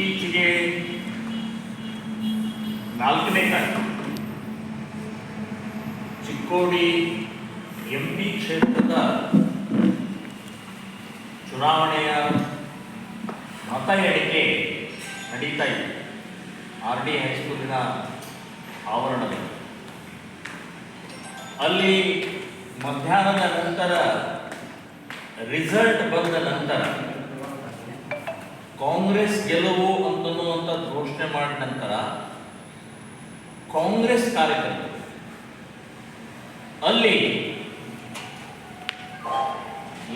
ಇತ್ತೀಚೆಗೆ ನಾಲ್ಕನೇ ತಾರೀಕು ಚಿಕ್ಕೋಡಿ ಎಂ ಪಿ ಕ್ಷೇತ್ರದ ಚುನಾವಣೆಯ ಮತ ಎಣಿಕೆ ನಡೀತಾ ಇದೆ. ಆರ್ ಡಿ ಹೈಸ್ಕೂಲಿನ ಆವರಣದಲ್ಲಿ. ಅಲ್ಲಿ ಮಧ್ಯಾಹ್ನದ ನಂತರ ರಿಸಲ್ಟ್ ಬಂದ ನಂತರ ಕಾಂಗ್ರೆಸ್ ಗೆಲುವು ಅಂತನ್ನುವಂಥ ಘೋಷಣೆ ಮಾಡಿದ ನಂತರ ಕಾಂಗ್ರೆಸ್ ಕಾರ್ಯಕರ್ತರು ಅಲ್ಲಿ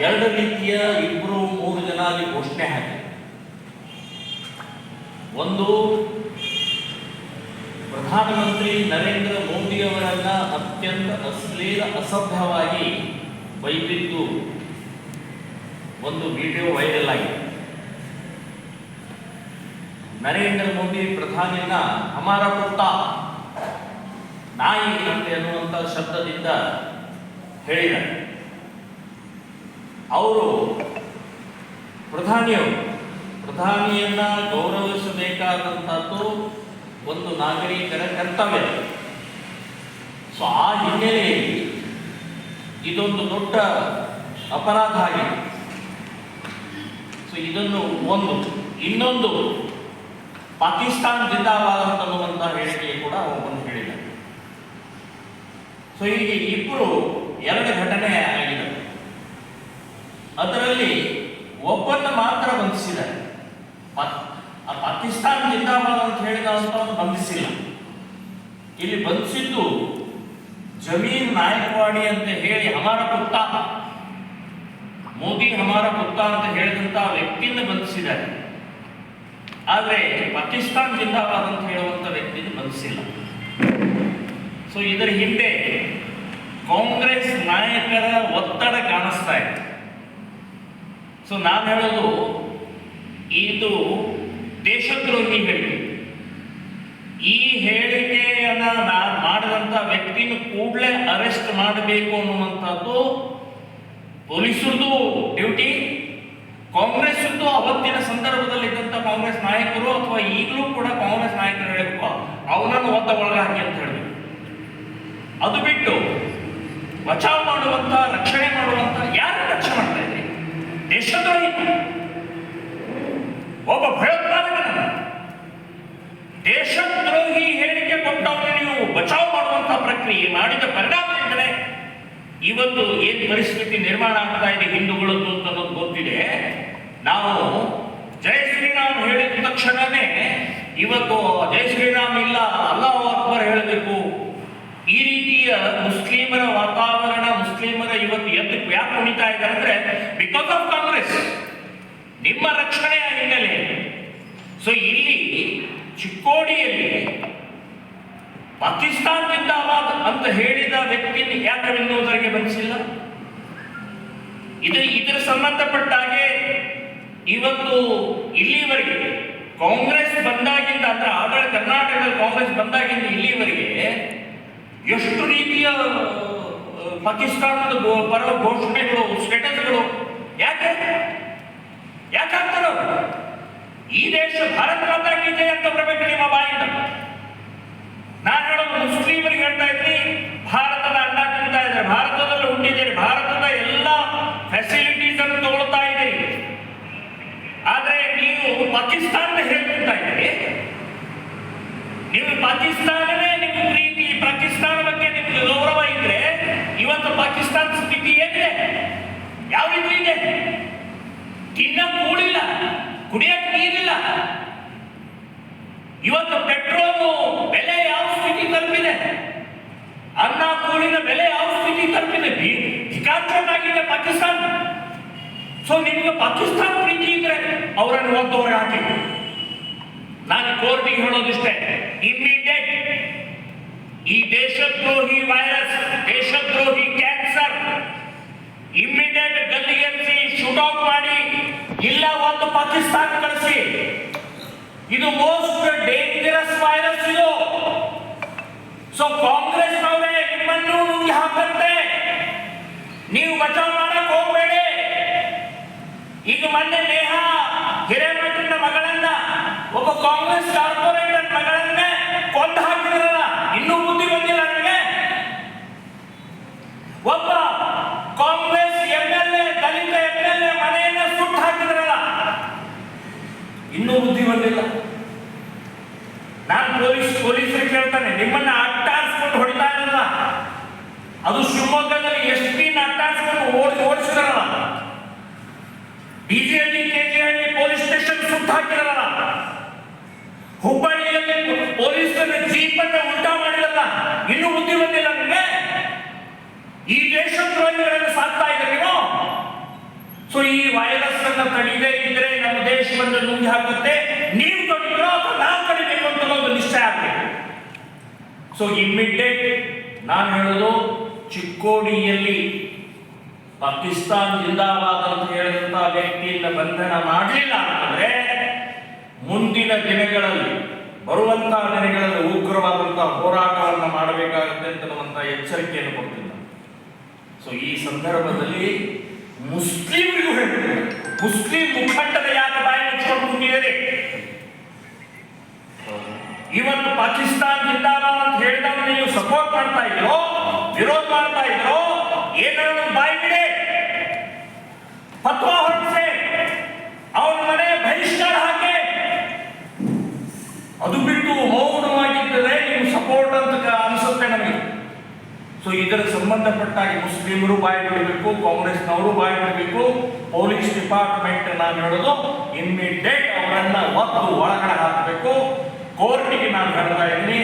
ಎರಡು ರೀತಿಯ ಇಬ್ಬರು ಮೂರು ಜನ ಅಲ್ಲಿ ಘೋಷಣೆ ಹಾಕಿ. ಒಂದು, ಪ್ರಧಾನಮಂತ್ರಿ ನರೇಂದ್ರ ಮೋದಿಯವರನ್ನ ಅತ್ಯಂತ ಅಶ್ಲೀಲ ಅಸಭ್ಯವಾಗಿ ಬೈದಿದ್ದು ಒಂದು ವಿಡಿಯೋ ವೈರಲ್ ಆಗಿದೆ. ನರೇಂದ್ರ ಮೋದಿ ಪ್ರಧಾನಿಯನ್ನ ಅಮಾರ ಕೊಟ್ಟ ನಾಯಿ ಅಂತ ಎನ್ನುವಂತ ಶಬ್ದದಿಂದ ಹೇಳಿದ ಅವರು ಪ್ರಧಾನಿಯವರು. ಪ್ರಧಾನಿಯನ್ನ ಗೌರವಿಸಬೇಕಾದಂಥದ್ದು ಒಂದು ನಾಗರಿಕರ ಕರ್ತವ್ಯ. ಸೊ, ಆ ಹಿನ್ನೆಲೆಯಲ್ಲಿ ಇದೊಂದು ದೊಡ್ಡ ಅಪರಾಧ ಆಗಿದೆ. ಸೊ, ಇದನ್ನು ಒಂದು, ಇನ್ನೊಂದು ಪಾಕಿಸ್ತಾನ ಜಿಂದಾಬಾದ್ ಅಂತನ್ನುವಂಥ ಹೇಳಿಕೆ ಕೂಡ ಒಬ್ಬನು ಹೇಳಿದ ಸೊ ಹೀಗೆ ಇಬ್ಬರು ಎರಡು ಘಟನೆ ಆಗಿದೆ. ಅದರಲ್ಲಿ ಒಬ್ಬನ್ನ ಮಾತ್ರ ಬಂಧಿಸಿದ್ದಾರೆ. ಪಾಕಿಸ್ತಾನ ಜಿಂದಾಬಾದ್ ಅಂತ ಹೇಳಿದ ಬಂಧಿಸಿಲ್ಲ. ಇಲ್ಲಿ ಬಂಧಿಸಿದ್ದು ಜಮೀನ್ ನಾಯಕವಾಡಿ ಅಂತ ಹೇಳಿ ಹಮಾರ ಪುತ್ತ ಮೋದಿ ಹಮಾರ ಪುತ್ತ ಅಂತ ಹೇಳಿದಂತ ವ್ಯಕ್ತಿಯನ್ನು ಬಂಧಿಸಿದ್ದಾರೆ. ಆದರೆ ಪಾಕಿಸ್ತಾನ್ ಜಿಂದಾಬಾದ್ ಅಂತ ಹೇಳುವಂತ ವ್ಯಕ್ತಿ ಮನಸ್ಸಿಲ್ಲ. ಸೊ ಇದರ ಹಿಂದೆ ಕಾಂಗ್ರೆಸ್ ನಾಯಕರ ಒತ್ತಡ ಕಾಣಿಸ್ತಾ ಇತ್ತು ಸೊ ನಾನು ಹೇಳೋದು, ಇದು ದೇಶದ್ರೋಹಿ ಹೇಳಿಕೆ. ಈ ಹೇಳಿಕೆಯನ್ನ ನಾನು ಮಾಡಿದಂಥ ವ್ಯಕ್ತಿನ ಕೂಡಲೇ ಅರೆಸ್ಟ್ ಮಾಡಬೇಕು ಅನ್ನುವಂಥದ್ದು ಪೊಲೀಸರದು ಡ್ಯೂಟಿ ಕಾಂಗ್ರೆಸ್ದು ಅವತ್ತಿನ ಸಂದರ್ಭದಲ್ಲಿ ಇದ್ದಂತ ಕಾಂಗ್ರೆಸ್ ನಾಯಕರು ಅಥವಾ ಈಗಲೂ ಕೂಡ ಕಾಂಗ್ರೆಸ್ ನಾಯಕರು ಹೇಳಬೇಕು, ಅವನನ್ನು ಒತ್ತ ಒಳಗ ಅಂತ ಹೇಳಬೇಕು. ಅದು ಬಿಟ್ಟು ಬಚಾವ್ ಮಾಡುವಂತ, ರಕ್ಷಣೆ ಮಾಡುವಂತ ಯಾರು ರಕ್ಷಣೆ ಮಾಡ್ತಾ ಇದ್ರಿ? ದೇಶದ್ರೋಹಿ. ಒಬ್ಬ ಭಯೋತ್ಪಾದಕ ದೇಶದ್ರೋಹಿ ಹೇಳಿಕೆ ಕೊಟ್ಟವನು ನೀವು ಬಚಾವ್ ಮಾಡುವಂತ ಪ್ರಕ್ರಿಯೆ ಮಾಡಿದ ಪರಿಣಾಮ ಇವತ್ತು ಏನ್ ಪರಿಸ್ಥಿತಿ ನಿರ್ಮಾಣ ಆಗ್ತಾ ಇದೆ ನಾವು ಜೈ ಶ್ರೀರಾಮ್ ಹೇಳಿದ ತಕ್ಷಣವೇ ಇವತ್ತು ಜೈ ಶ್ರೀರಾಮ್ ಇಲ್ಲ, ಅಲ್ಲಾಹ್ ಅಕ್ಬರ್ ಹೇಳಬೇಕು. ಈ ರೀತಿಯ ಮುಸ್ಲಿಮರ ವಾತಾವರಣ, ಮುಸ್ಲಿಮರ ಇವತ್ತು ಎದ್ದು ಯಾಕೆ ಕುಣಿತಾ ಇದೆ ಅಂದ್ರೆ ಬಿಕಾಸ್ ಆಫ್ ಕಾಂಗ್ರೆಸ್ ನಿಮ್ಮ ರಕ್ಷಣೆಯ ಹಿನ್ನೆಲೆ. ಸೊ ಇಲ್ಲಿ ಚಿಕ್ಕೋಡಿಯಲ್ಲಿ ಪಾಕಿಸ್ತಾನ ಜಿಂದಾಬಾದ್ ಅಂತ ಹೇಳಿದ ವ್ಯಕ್ತಿಯನ್ನು ಯಾಕೆ ಇನ್ನೂವರೆಗೆ ಬಂಧಿಸಿಲ್ಲ ಇದು ಇದರ ಸಂಬಂಧಪಟ್ಟ ಹಾಗೆ ಇವತ್ತು ಇಲ್ಲಿವರೆಗೆ ಕಾಂಗ್ರೆಸ್ ಬಂದಾಗಿಂದ ಅಂದ್ರೆ ಆಡಳಿತ ಕರ್ನಾಟಕದಲ್ಲಿ ಕಾಂಗ್ರೆಸ್ ಬಂದಾಗಿಂದ ಇಲ್ಲಿವರೆಗೆ ಎಷ್ಟು ರೀತಿಯ ಪಾಕಿಸ್ತಾನದ ಪರ ಘೋಷಣೆಗಳು ಸ್ಟೇಟಸ್ಗಳು ಯಾಕೆ? ಯಾಕಂತ ಆಗ್ತಾರೋ ಈ ದೇಶ ಭಾರತ ಮಾತಾ ಅಂತ ಬರಬೇಕು ನಿಮ್ಮ ಬಾಯಿಂದ ನಾನು ಹೇಳೋದು ಮುಸ್ಲಿಮರಿಗೆ ಹೇಳ್ತಾ ಇದ್ದೀನಿ ಭಾರತದ ಅನ್ನ ತಿಂತಾ ಇದ್ದಾರೆ ಭಾರತದಲ್ಲಿ ಹುಟ್ಟಿದ್ದೀರಿ ಭಾರತದ ಎಲ್ಲ ಫೆಸಿಲಿಟೀಸ್ ಅನ್ನು ತಗೊಳ್ತಾ ಇದ್ದೀರಿ ಆದ್ರೆ ನೀವು ಪಾಕಿಸ್ತಾನದ ಹೇಳ್ತಿರ್ತಾ ಇದ್ದೀರಿ ನೀವು ಪಾಕಿಸ್ತಾನವೇ ನಿಮ್ಮ ಪ್ರೀತಿ, ಪಾಕಿಸ್ತಾನ ಬಗ್ಗೆ ನಿಮ್ಗೆ ಗೌರವ ಇದ್ರೆ ಇವತ್ತು ಪಾಕಿಸ್ತಾನ ಸ್ಥಿತಿ ಏನಿದೆ? ಯಾವ ರೀತಿ ಇದೆ? ತಿನ್ನಕ್ ಕೂಡಿಲ್ಲ ಕುಡಿಯಕ್ ನೀರಿಲ್ಲ. ಇವತ್ತು ಪೆಟ್ರೋಲು ಬೆಲೆ ಯಾವ ಸ್ಥಿತಿ ತಲುಪಿದೆ? ಅನ್ನ ಕೂಲಿನ ಬೆಲೆ ಯಾವ ಸ್ಥಿತಿ ತಲುಪಿದೆ? ಆಗಿದೆ ಪಾಕಿಸ್ತಾನ. ಸೊ ನಿಮ್ಗೆ ಪಾಕಿಸ್ತಾನ ಪ್ರೀತಿ ಇದ್ರೆ ಅವರನ್ನು ಒದ್ದವರೆಗೆ ನಾನು ಕೋರ್ಟಿಗೆ ಹೇಳೋದಿಷ್ಟೇ ಇಮ್ಮಿಡಿಯೇಟ್ ಈ ದೇಶದ್ರೋಹಿ ವೈರಸ್ ದೇಶದ್ರೋಹಿ ಕ್ಯಾನ್ಸರ್ ಇಮ್ಮಿಡಿಯೇಟ್ ಗಲ್ಲಿಗೆರಿಸಿ ಶೂಟ್ ಔಟ್ ಮಾಡಿ, ಇಲ್ಲ ಒಂದು ಪಾಕಿಸ್ತಾನ ಕಳಿಸಿ. ಇದು ಮೋಸ್ಟ್ ಡೇಂಜರಸ್ ವೈರಸ್ ಇದು. ಸೊ ಕಾಂಗ್ರೆಸ್ನವರೇ, ನಿಮ್ಮನ್ನು ನುಂಗಿ ಹಾಕಂತೆ. ನೀವು ಬಚಾವ್ ಮಾಡಕ್ ಹೋಗಬೇಡಿ. ಈಗ ಮೊನ್ನೆ ನೇಹ ಕಾಂಗ್ರೆಸ್ ಕಾರ್ಪೊರೇಟರ್ ಮಗಳನ್ನೇ ಕೊಂದು ಹಾಕಿದ್ರಲ್ಲ, ಇನ್ನೂ ಬುದ್ಧಿ ಬಂದಿಲ್ಲ ನನಗೆ? ಒಬ್ಬ Congress M L A Dalit M L A ಮನೆಯನ್ನ ಸುಟ್ಟು ಹಾಕಿದ್ರಲ್ಲ, ಇನ್ನೂ ಬುದ್ಧಿ ಬಂದಿಲ್ಲ. ನಾನು ಪೊಲೀಸ್ ಪೊಲೀಸರು ಕೇಳ್ತಾನೆ, ನಿಮ್ಮನ್ನ ಅಟ್ಟಾಡ್ಸ್ಕೊಂಡು ಹೊಡಿತಾ ಇರಲ್ಲ ಅದು ಶಿವಮೊಗ್ಗದಲ್ಲಿ ಎಸ್ ಪಿನ ಅಟ್ಟಾಡ್ಸ್ಕೊಂಡು ಓಡಿಸಿ ಓಡಿಸಿದ್ರಲ್ಲ ಬಿಜೆಪಿ ಕೆಜಿಹಳ್ಳಿ ಪೊಲೀಸ್ ಸ್ಟೇಷನ್ ಸುಟ್ಟು ಹಾಕಿದ್ರಲ್ಲ ಹುಬ್ಬಳ್ಳಿಯಲ್ಲಿ ಪೊಲೀಸರ ಜೀಪನ್ನು ಉಲ್ಟಾ ಮಾಡಿದಲ್ಲ, ಇನ್ನೂ ಬುದ್ಧಿ ಬಂದಿಲ್ಲ ನಿಮಗೆ? ಈ ದೇಶದ್ರೋಹಿಗಳನ್ನು ಸಾಕ್ತಾ ಇದ್ರೆ ನೀವು? ಸೊ ಈ ವೈರಸ್ ಅನ್ನು ತಡೆಯದೇ ಇದ್ರೆ ನಮ್ಮ ದೇಶವನ್ನು ನುಂಗಿ ಹಾಕುತ್ತೆ. ನೀವು ತಡಿದ್ರೋ ಅಥವಾ ನಾವು ತಡಿಬೇಕು ಅಂತ ಒಂದು ನಿಶ್ಚಯ ಆಗಬೇಕು ಸೊ ಇಮ್ಮಿಡಿಯೇಟ್ ನಾನು ಹೇಳೋದು, ಚಿಕ್ಕೋಡಿಯಲ್ಲಿ ಪಾಕಿಸ್ತಾನ್ ಜಿಂದಾಬಾದ್ ಅಂತ ಹೇಳಿದಂತಹ ವ್ಯಕ್ತಿಯಿಂದ ಬಂಧನ ಮಾಡಲಿಲ್ಲ. ಮುಂದಿನ ದಿನಗಳಲ್ಲಿ, ಬರುವಂತಹ ದಿನಗಳಲ್ಲಿ ಉಗ್ರವಾದಂತಹ ಹೋರಾಟವನ್ನು ಮಾಡಬೇಕಾಗುತ್ತೆ ಅಂತ ಎಚ್ಚರಿಕೆಯನ್ನು ಕೊಡ್ತೀನಿ ನಾನು. ಸೊ ಈ ಸಂದರ್ಭದಲ್ಲಿ ಮುಸ್ಲಿಮರಿಗೂ ಹೇಳ್ತಾರೆ ಮುಸ್ಲಿಂ ಮುಖಂಡರ ಯಾಕೆ ಬಾಯಿ ಮುಚ್ಕೊಂಡು ಮುಂದಿದೆ ಇವತ್ತು ಪಾಕಿಸ್ತಾನ ಜಿಂದಾಬಾದ್ ಅಂತ ಹೇಳಿದಾಗ ನೀವು ಸಪೋರ್ಟ್ ಮಾಡ್ತಾ ಇದ್ರೋ, ವಿರೋಧ ಮಾಡ್ತಾ ಇದ್ರೋ, ಏನಾದ್ರು ಬಾಯಿ ಬಿಡಿ. ಫತ್ವಾ ಹೊರಡಿಸಿ ಅವನ ಮನೆ ಬಹಿಷ್ಕಾರ ಹಾಕಿ ಅದು ಬಿಟ್ಟು ಮೌನವಾಗಿದ್ದರೆ ನೀವು ಸಪೋರ್ಟ್ ಅಂತ ಕ- ಅನಿಸುತ್ತೆ ನಮಗೆ ಸೊ ಇದರ ಸಂಬಂಧಪಟ್ಟಾಗಿ ಮುಸ್ಲಿಮರು ಬಾಯಿ ಬಿಡಬೇಕು, ಕಾಂಗ್ರೆಸ್ನವರು ಬಾಯಿ ಬಿಡಬೇಕು. ಪೊಲೀಸ್ ಡಿಪಾರ್ಟ್ಮೆಂಟ್ ನಾನು ಹೇಳೋದು ಇಮ್ಮಿಡಿಯೇಟ್ ಅವರನ್ನ ಒತ್ತು ಒಳಗಡೆ ಹಾಕಬೇಕು. ಕೋರ್ಟಿಗೆ ನಾನು ಹೇಳ್ತಾ ಇದ್ದೀನಿ.